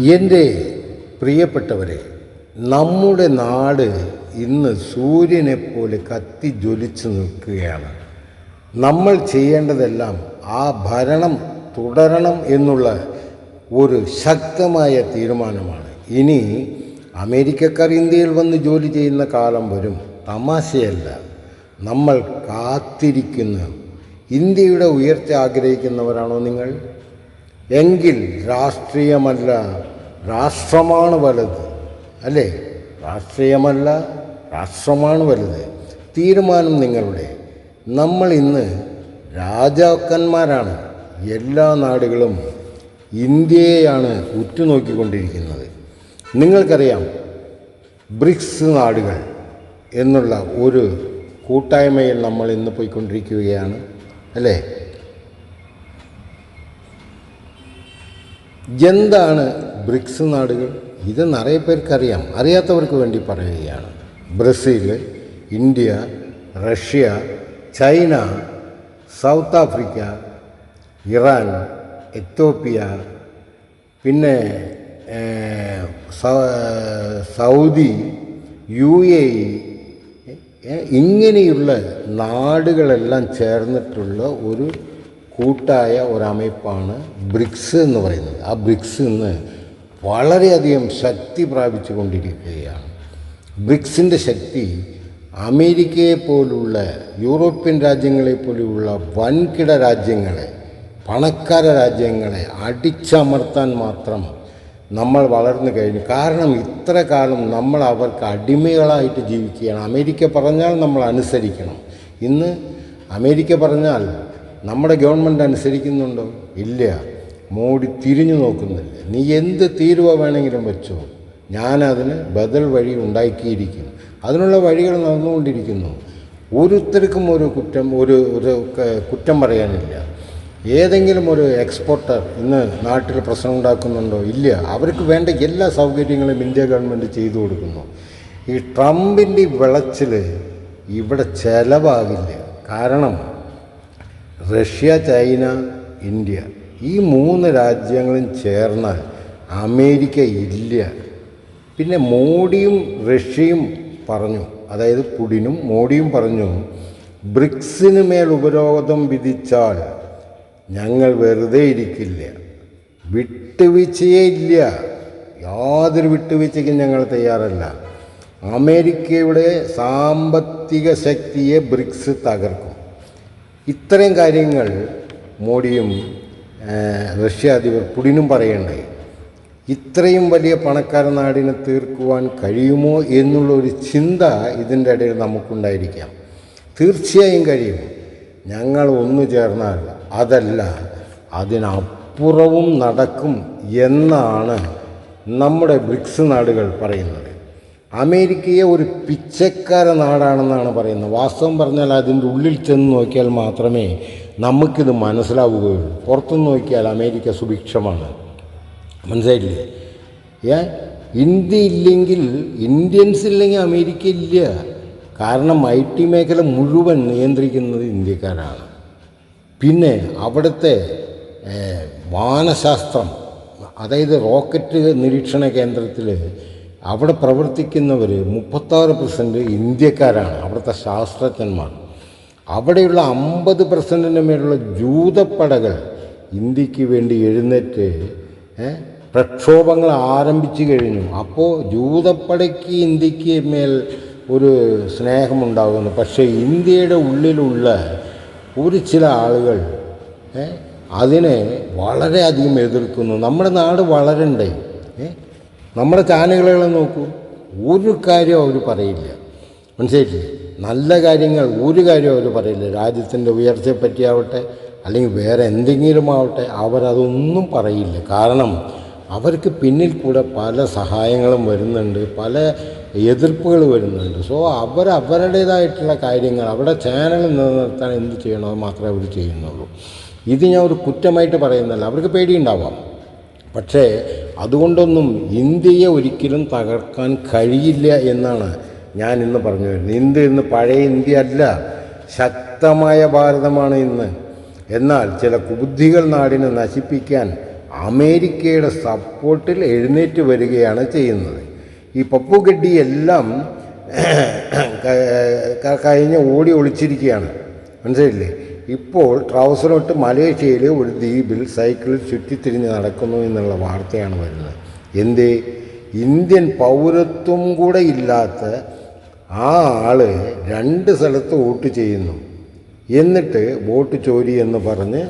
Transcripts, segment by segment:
എന്റെ പ്രിയപ്പെട്ടവരെ നമ്മുടെ നാട് ഇന്ന് സൂര്യനെ പോലെ കത്തി ജ്വലിച്ചു നിൽക്കുകയാണ്. നമ്മൾ ചെയ്യേണ്ടതെല്ലാം ആ ഭരണം തുടരണം എന്നുള്ള ഒരു ശക്തമായ തീരുമാനമാണ്. ഇനി അമേരിക്കക്കാർ ഇന്ത്യയിൽ വന്ന് ജോലി ചെയ്യുന്ന കാലം വരും. തമാശയല്ല. നമ്മൾ കാത്തിരിക്കുന്ന. ഇന്ത്യയുടെ ഉയർച്ച ആഗ്രഹിക്കുന്നവരാണോ നിങ്ങൾ? എങ്കിൽ രാഷ്ട്രീയമല്ല രാഷ്ട്രമാണ് വലുത്. അല്ലേ? രാഷ്ട്രീയമല്ല രാഷ്ട്രമാണ് വലുത്. തീരുമാനം നിങ്ങളുടെ. നമ്മൾ ഇന്ന് രാജാക്കന്മാരാണ്. എല്ലാ നാടുകളും ഇന്ത്യയെയാണ് ഉറ്റുനോക്കിക്കൊണ്ടിരിക്കുന്നത്. നിങ്ങൾക്കറിയാം ബ്രിക്സ് നാടുകൾ എന്നുള്ള ഒരു കൂട്ടായ്മയിൽ നമ്മൾ ഇന്ന് പോയിക്കൊണ്ടിരിക്കുകയാണ്. അല്ലേ? എന്താണ് ബ്രിക്സ് നാടുകൾ? ഇത് നിറയെ പേർക്കറിയാം. അറിയാത്തവർക്ക് വേണ്ടി പറയുകയാണ്. Brazil India Russia China South Africa Iran Ethiopia പിന്നെ സൗദി യു എ ഇ ഇങ്ങനെയുള്ള നാടുകളെല്ലാം ചേർന്നിട്ടുള്ള ഒരു കൂട്ടായ ഒരമയപ്പാണ് ബ്രിക്സ് എന്ന് പറയുന്നത്. ആ ബ്രിക്സ് ഇന്ന് വളരെയധികം ശക്തി പ്രാപിച്ചു കൊണ്ടിരിക്കുകയാണ്. ബ്രിക്സിന്റെ ശക്തി അമേരിക്കയെ പോലുള്ള യൂറോപ്യൻ രാജ്യങ്ങളെ പോലെയുള്ള വൻകിട രാജ്യങ്ങളെ പണക്കാര രാജ്യങ്ങളെ അടിച്ചമർത്താൻ മാത്രം നമ്മൾ വളർന്നു കഴിഞ്ഞു. കാരണം ഇത്ര കാലം നമ്മൾ അവർക്ക് അടിമകളായിട്ട് ജീവിക്കുകയാണ്. അമേരിക്ക പറഞ്ഞാൽ നമ്മൾ അനുസരിക്കണം. ഇന്ന് അമേരിക്ക പറഞ്ഞാൽ നമ്മുടെ ഗവൺമെന്റ് അനുസരിക്കുന്നുണ്ടോ? ഇല്ല. മോഡി തിരിഞ്ഞു നോക്കുന്നില്ല. നീ എന്ത് തീരുവ വേണമെങ്കിലും വെച്ചോ. ഞാനതിന് ബദൽ വഴി ഉണ്ടാക്കിയിരിക്കും. അതിനുള്ള വഴികൾ നടന്നുകൊണ്ടിരിക്കുന്നു. ഓരോരുത്തർക്കും ഒരു കുറ്റം ഒരു ഒരു കുറ്റം പറയാനില്ല. ഏതെങ്കിലും ഒരു എക്സ്പോർട്ടർ ഇന്ന് നാട്ടിൽ പ്രശ്നം ഉണ്ടാക്കുന്നുണ്ടോ? ഇല്ല. അവർക്ക് വേണ്ട എല്ലാ സൗകര്യങ്ങളും ഇന്ത്യ ഗവൺമെന്റ് ചെയ്തു കൊടുക്കുന്നു. ഈ ട്രംപിന്റെ വിളച്ചിൽ ഇവിടെ ചിലവാകില്ല. കാരണം റഷ്യ ചൈന ഇന്ത്യ. ഈ മൂന്ന് രാജ്യങ്ങളും ചേർന്നാൽ അമേരിക്ക ഇല്ല. പിന്നെ മോഡിയും റഷ്യയും പറഞ്ഞു. അതായത് പുടിനും മോഡിയും പറഞ്ഞു ബ്രിക്സിന് മേൽ ഉപരോധം വിധിച്ചാൽ ഞങ്ങൾ വെറുതെ ഇരിക്കില്ല. വിട്ടുവീഴ്ചയേ ഇല്ല. യാതൊരു വിട്ടുവീഴ്ചയ്ക്കും ഞങ്ങൾ തയ്യാറല്ല. അമേരിക്കയുടെ സാമ്പത്തിക ശക്തിയെ ബ്രിക്സ് തകർക്കും. ഇത്രയും കാര്യങ്ങൾ മോഡിയും റഷ്യ അധിപർ പുടിനും പറയണ്ടായി ഇത്രയും വലിയ പണക്കാര നാടിനെ തീർക്കുവാൻ കഴിയുമോ എന്നുള്ള ഒരു ചിന്ത ഇതിന്റെ ഇടയിൽ നമുക്കുണ്ടായിരിക്കാം. തീർച്ചയായും കഴിയും. ഞങ്ങൾ ഒന്നു ചേർന്നാൽ അതല്ല അതിനപ്പുറവും നടക്കും എന്നാണ് നമ്മുടെ ബ്രിക്സ് നാടുകൾ പറയുന്നത്. അമേരിക്കയെ ഒരു പിച്ചക്കാര നാടാണെന്നാണ് പറയുന്നത്. വാസ്തവം പറഞ്ഞാൽ അതിന്റെ ഉള്ളിൽ ചെന്ന് നോക്കിയാൽ മാത്രമേ നമുക്കിത് മനസ്സിലാവുകയുള്ളൂ. പുറത്തുനിന്ന് നോക്കിയാൽ അമേരിക്ക സുഭിക്ഷമാണ്. മനസ്സിലായില്ലേ? ഏ? ഇന്ത്യ ഇല്ലെങ്കിൽ ഇന്ത്യൻസ് ഇല്ലെങ്കിൽ അമേരിക്ക ഇല്ല. കാരണം ഐ ടി മേഖല മുഴുവൻ നിയന്ത്രിക്കുന്നത് ഇന്ത്യക്കാരാണ്. പിന്നെ അവിടുത്തെ വാനശാസ്ത്രം അതായത് റോക്കറ്റ് നിരീക്ഷണ കേന്ദ്രത്തിൽ അവിടെ പ്രവർത്തിക്കുന്നവർ മുപ്പത്താറ് പെർസെന്റ് ഇന്ത്യക്കാരാണ് അവിടുത്തെ ശാസ്ത്രജ്ഞന്മാർ. അവിടെയുള്ള അമ്പത് പെർസെന്റിന് മേലുള്ള ജൂതപ്പടകൾ ഇന്ത്യയ്ക്ക് വേണ്ടി എഴുന്നേറ്റ് പ്രക്ഷോഭങ്ങൾ ആരംഭിച്ചു കഴിഞ്ഞു. അപ്പോൾ ജൂതപ്പടയ്ക്ക് ഇന്ത്യയ്ക്ക് മേൽ ഒരു സ്നേഹമുണ്ടാകുന്നു. പക്ഷേ ഇന്ത്യയുടെ ഉള്ളിലുള്ള ഒരു ചില ആളുകൾ അതിനെ വളരെയധികം എതിർക്കുന്നു. നമ്മുടെ നാട് വളരണ്ടേ? നമ്മുടെ ചാനലുകളെ നോക്കൂ. ഒരു കാര്യം അവർ പറയില്ല. മനസ്സിലായിട്ടില്ലേ നല്ല കാര്യങ്ങൾ ഒരു കാര്യം അവർ പറയില്ല. രാജ്യത്തിന്റെ ഉയർച്ചയെ പറ്റിയാവട്ടെ അല്ലെങ്കിൽ വേറെ എന്തെങ്കിലും ആവട്ടെ അവരതൊന്നും പറയില്ല. കാരണം അവർക്ക് പിന്നിൽ കൂടെ പല സഹായങ്ങളും വരുന്നുണ്ട് പല എതിർപ്പുകൾ വരുന്നുണ്ട്. സോ അവർ അവരുടേതായിട്ടുള്ള കാര്യങ്ങൾ അവരുടെ ചാനൽ നിലനിർത്താൻ എന്ത് ചെയ്യണമെന്ന് മാത്രമേ അവർ ചെയ്യുന്നുള്ളൂ. ഇത് ഞാൻ ഒരു കുറ്റമായിട്ട് പറയുന്നല്ല അവർക്ക് പേടിയുണ്ടാവാം. പക്ഷേ അതുകൊണ്ടൊന്നും ഇന്ത്യയെ ഒരിക്കലും തകർക്കാൻ കഴിയില്ല എന്നാണ് ഞാൻ ഇന്ന് പറഞ്ഞു വരുന്നത്. ഇന്ത്യ ഇന്ന് പഴയ ഇന്ത്യ അല്ല ശക്തമായ ഭാരതമാണ് ഇന്ന്. എന്നാൽ ചില കുബുദ്ധികൾ നാടിനെ നശിപ്പിക്കാൻ അമേരിക്കയുടെ സപ്പോർട്ടിൽ എഴുന്നേറ്റ് വരികയാണ് ചെയ്യുന്നത്. ഈ പപ്പു ഗഡ്ഡിയെല്ലാം കഴിഞ്ഞ് ഓടി ഒളിച്ചിരിക്കുകയാണ്. മനസ്സിലായില്ലേ? ഇപ്പോൾ ട്രൗസറിട്ട് മലേഷ്യയിലെ ഒരു ദ്വീപിൽ സൈക്കിളിൽ ചുറ്റിത്തിരിഞ്ഞ് നടക്കുന്നു എന്നുള്ള വാർത്തയാണ് വരുന്നത്. എന്തേ? ഇന്ത്യൻ പൗരത്വം കൂടെ ഇല്ലാത്ത ആ ആൾ രണ്ട് സ്ഥലത്ത് വോട്ട് ചെയ്യുന്നു. എന്നിട്ട് വോട്ട് ചോരി എന്ന് പറഞ്ഞ്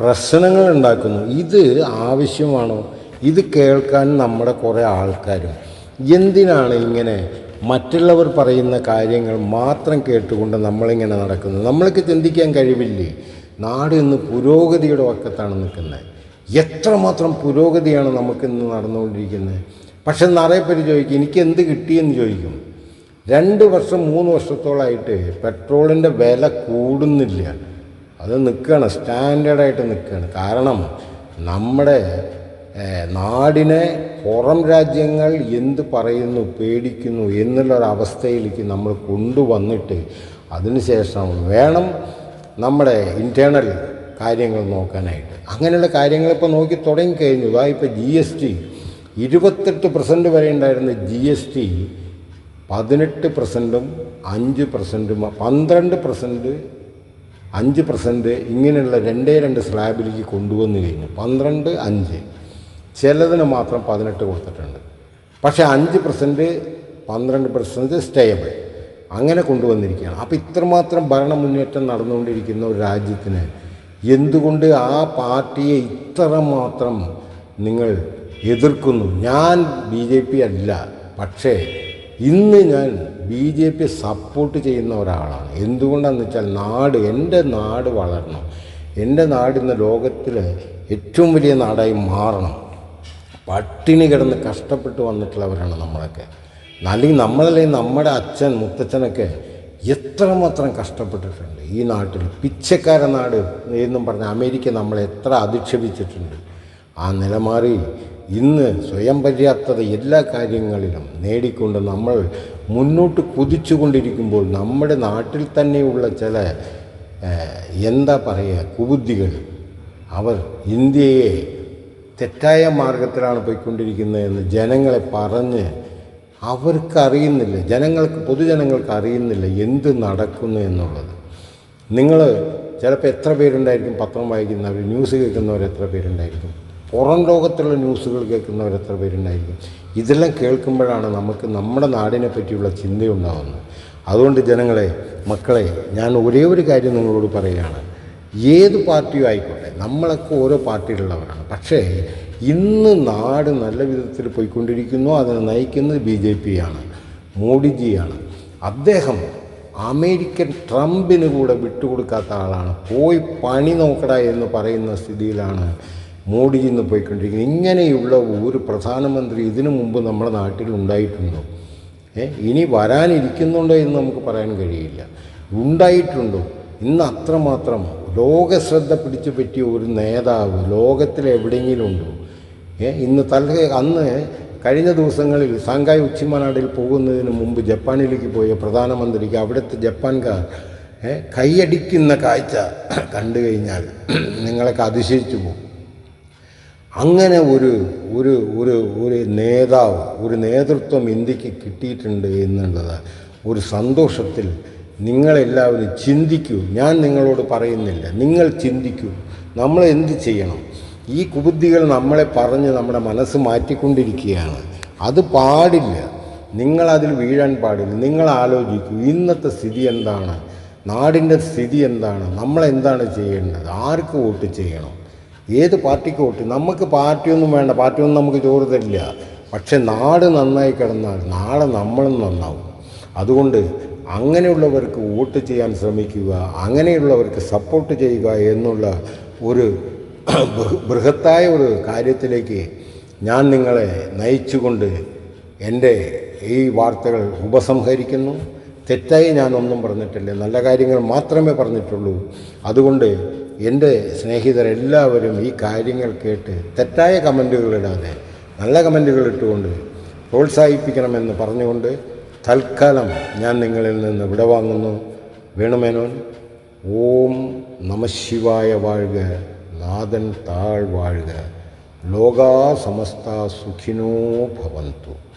പ്രശ്നങ്ങൾ ഉണ്ടാക്കുന്നു. ഇത് ആവശ്യമാണോ? ഇത് കേൾക്കാൻ നമ്മുടെ കുറേ ആൾക്കാരും. എന്തിനാണ് ഇങ്ങനെ മറ്റുള്ളവർ പറയുന്ന കാര്യങ്ങൾ മാത്രം കേട്ടുകൊണ്ട് നമ്മളിങ്ങനെ നടക്കുന്നു. നമ്മൾക്ക് ചിന്തിക്കാൻ കഴിവില്ലേ? നാട് ഇന്ന് പുരോഗതിയുടെ വക്കത്താണ് നിൽക്കുന്നത്. എത്രമാത്രം പുരോഗതിയാണ് നമുക്കിന്ന് നടന്നുകൊണ്ടിരിക്കുന്നത്? പക്ഷെ നിറയെ പേര് ചോദിക്കും എനിക്ക് എന്ത് കിട്ടിയെന്ന് ചോദിക്കും. രണ്ട് വർഷം മൂന്ന് വർഷത്തോളമായിട്ട് പെട്രോളിന്റെ വില കൂടുന്നില്ല. അത് നിൽക്കുകയാണ് സ്റ്റാൻഡേർഡായിട്ട് നിൽക്കുകയാണ്. കാരണം നമ്മുടെ നാടിനെ പുറം രാജ്യങ്ങൾ എന്ത് പറയുന്നു പേടിക്കുന്നു എന്നുള്ളൊരവസ്ഥയിലേക്ക് നമ്മൾ കൊണ്ടുവന്നിട്ട് അതിനുശേഷം വേണം നമ്മുടെ ഇന്റേർണൽ കാര്യങ്ങൾ നോക്കാനായിട്ട്. അങ്ങനെയുള്ള കാര്യങ്ങൾ ഇപ്പോൾ നോക്കി തുടങ്ങിക്കഴിഞ്ഞു. ഇതാ ഇപ്പോൾ ജി എസ് ടി ഇരുപത്തെട്ട് പെർസെന്റ് വരെ ഉണ്ടായിരുന്ന ജി എസ് ടി പതിനെട്ട് പെർസെന്റും അഞ്ച് പെർസെന്റും പന്ത്രണ്ട് പെർസെന്റ് അഞ്ച് പെർസെന്റ് ഇങ്ങനെയുള്ള രണ്ടേ രണ്ട് സ്ലാബിലേക്ക് കൊണ്ടുവന്നു കഴിഞ്ഞു. പന്ത്രണ്ട് അഞ്ച്. ചിലതിന് മാത്രം പതിനെട്ട് കൊടുത്തിട്ടുണ്ട്. പക്ഷേ അഞ്ച് പെർസെന്റ് പന്ത്രണ്ട് പെർസെന്റ് സ്റ്റേബിൾ അങ്ങനെ കൊണ്ടുവന്നിരിക്കുകയാണ്. അപ്പോൾ ഇത്രമാത്രം ഭരണ മുന്നേറ്റം നടന്നുകൊണ്ടിരിക്കുന്ന ഒരു രാജ്യത്തിന് എന്തുകൊണ്ട് ആ പാർട്ടിയെ ഇത്രമാത്രം നിങ്ങൾ എതിർക്കുന്നു? ഞാൻ ബി ജെ പി അല്ല പക്ഷേ ഇന്ന് ഞാൻ ബി ജെ പി സപ്പോർട്ട് ചെയ്യുന്ന ഒരാളാണ്. എന്തുകൊണ്ടാണെന്ന് വെച്ചാൽ നാട് എന്റെ നാട് വളരണം. എന്റെ നാട് ലോകത്തിലെ ഏറ്റവും വലിയ നാടായി മാറണം. പട്ടിണി കിടന്ന് കഷ്ടപ്പെട്ട് വന്നിട്ടുള്ളവരാണ് നമ്മളൊക്കെ. അല്ലെങ്കിൽ നമ്മളല്ലേ നമ്മുടെ അച്ഛൻ മുത്തച്ഛനൊക്കെ എത്രമാത്രം കഷ്ടപ്പെട്ടിട്ടുണ്ട്. ഈ നാട്ടിൽ പിച്ചക്കാര നാട് എന്നും പറഞ്ഞ് അമേരിക്ക നമ്മളെ എത്ര അധിക്ഷേപിച്ചിട്ടുണ്ട്. ആ നിലമാറി ഇന്ന് സ്വയം പര്യാപ്തത എല്ലാ കാര്യങ്ങളിലും നേടിക്കൊണ്ട് നമ്മൾ മുന്നോട്ട് കുതിച്ചുകൊണ്ടിരിക്കുമ്പോൾ നമ്മുടെ നാട്ടിൽ തന്നെയുള്ള ചില എന്താ പറയുക കുബുദ്ധികൾ. അവർ ഇന്ത്യയെ തെറ്റായ മാർഗത്തിലാണ് പോയിക്കൊണ്ടിരിക്കുന്നതെന്ന് ജനങ്ങളെ പറഞ്ഞ് അവർക്കറിയുന്നില്ല. ജനങ്ങൾക്ക് പൊതുജനങ്ങൾക്ക് അറിയുന്നില്ല എന്ത് നടക്കുന്നു എന്നുള്ളത്. നിങ്ങൾ ചിലപ്പോൾ എത്ര പേരുണ്ടായിരിക്കും പത്രം വായിക്കുന്നവർ ന്യൂസ് കേൾക്കുന്നവർ എത്ര പേരുണ്ടായിരിക്കും? പുറം ലോകത്തുള്ള ന്യൂസുകൾ കേൾക്കുന്നവർ എത്ര പേരുണ്ടായിരിക്കും? ഇതെല്ലാം കേൾക്കുമ്പോഴാണ് നമുക്ക് നമ്മുടെ നാടിനെ പറ്റിയുള്ള ചിന്തയുണ്ടാകുന്നത് അതുകൊണ്ട് ജനങ്ങളെ മക്കളെ ഞാൻ ഒരേ ഒരു കാര്യം നിങ്ങളോട് പറയുകയാണ്. ഏത് പാർട്ടിയും ആയിക്കോട്ടെ നമ്മളൊക്കെ ഓരോ പാർട്ടിയിലുള്ളവരാണ്. പക്ഷേ ഇന്ന് നാട് നല്ല വിധത്തിൽ പോയിക്കൊണ്ടിരിക്കുന്നു അതിനെ നയിക്കുന്നത് ബി ജെ പി ആണ് മോഡിജിയാണ്. അദ്ദേഹം അമേരിക്കൻ ട്രംപിന് കൂടെ വിട്ടുകൊടുക്കാത്ത ആളാണ്. പോയി പണി നോക്കട എന്ന് പറയുന്ന സ്ഥിതിയിലാണ് മോഡിജി ഇന്ന് പോയിക്കൊണ്ടിരിക്കുന്നത്. ഇങ്ങനെയുള്ള ഒരു പ്രധാനമന്ത്രി ഇതിനു മുമ്പ് നമ്മുടെ നാട്ടിൽ ഉണ്ടായിട്ടുണ്ടോ? ഏ ഇനി വരാനിരിക്കുന്നുണ്ടോ എന്ന് നമുക്ക് പറയാൻ കഴിയില്ല. ഉണ്ടായിട്ടുണ്ടോ? ഇന്ന് അത്രമാത്രം ലോകശ്രദ്ധ പിടിച്ചു പറ്റിയ ഒരു നേതാവ് ലോകത്തിലെവിടെയെങ്കിലും ഉണ്ടോ ഇന്ന് തല അന്ന് കഴിഞ്ഞ ദിവസങ്ങളിൽ സാങ്കായ് ഉച്ചിമാനാടിൽ പോകുന്നതിന് മുമ്പ് ജപ്പാനിലേക്ക് പോയ പ്രധാനമന്ത്രിക്ക് അവിടുത്തെ ജപ്പാൻകാർ കൈയടിക്കുന്ന കാഴ്ച കണ്ടു കഴിഞ്ഞാൽ നിങ്ങളൊക്കെ അതിശയിച്ചു പോകും. അങ്ങനെ ഒരു ഒരു ഒരു ഒരു നേതാവ് ഒരു നേതൃത്വം ഇന്ത്യയ്ക്ക് കിട്ടിയിട്ടുണ്ട് എന്നുള്ളത് ഒരു സന്തോഷത്തിൽ നിങ്ങളെല്ലാവരും ചിന്തിക്കൂ. ഞാൻ നിങ്ങളോട് പറയുന്നില്ല. നിങ്ങൾ ചിന്തിക്കൂ. നമ്മൾ എന്ത് ചെയ്യണം? ഈ കുബുദ്ധികൾ നമ്മളെ പറഞ്ഞ് നമ്മുടെ മനസ്സ് മാറ്റിക്കൊണ്ടിരിക്കുകയാണ്. അത് പാടില്ല. നിങ്ങളതിൽ വീഴാൻ പാടില്ല. നിങ്ങൾ ആലോചിക്കൂ. ഇന്നത്തെ സ്ഥിതി എന്താണ്? നാടിന്റെ സ്ഥിതി എന്താണ്? നമ്മളെന്താണ് ചെയ്യേണ്ടത്? ആർക്ക് വോട്ട് ചെയ്യണം? ഏത് പാർട്ടിക്ക് വോട്ട്? നമുക്ക് പാർട്ടിയൊന്നും വേണ്ട. പാർട്ടിയൊന്നും നമുക്ക് ചോറ് തരില്ല. പക്ഷെ നാട് നന്നായി കിടന്നാൽ നാളെ നമ്മളും നന്നാവും. അതുകൊണ്ട് അങ്ങനെയുള്ളവർക്ക് വോട്ട് ചെയ്യാൻ ശ്രമിക്കുക അങ്ങനെയുള്ളവർക്ക് സപ്പോർട്ട് ചെയ്യുക എന്നുള്ള ഒരു ബൃഹത്തായ ഒരു കാര്യത്തിലേക്ക് ഞാൻ നിങ്ങളെ നയിച്ചുകൊണ്ട് എന്റെ ഈ വാർത്തകൾ ഉപസംഹരിക്കുന്നു. തെറ്റായി ഞാനൊന്നും പറഞ്ഞിട്ടില്ല. നല്ല കാര്യങ്ങൾ മാത്രമേ പറഞ്ഞിട്ടുള്ളൂ. അതുകൊണ്ട് എന്റെ സ്നേഹിതരെല്ലാവരും ഈ കാര്യങ്ങൾ കേട്ട് തെറ്റായ കമന്റുകൾ ഇടാതെ നല്ല കമന്റുകൾ ഇട്ടുകൊണ്ട് പ്രോത്സാഹിപ്പിക്കണമെന്ന് പറഞ്ഞുകൊണ്ട് തൽക്കാലം ഞാൻ നിങ്ങളിൽ നിന്ന് വിടവാങ്ങുന്നു വേണുമേനോൻ ഓം നമശിവായ വാഴുക നാഥൻ താഴ് വാഴുക. ലോകാ സമസ്ത സുഖിനോ ഭവന്തു.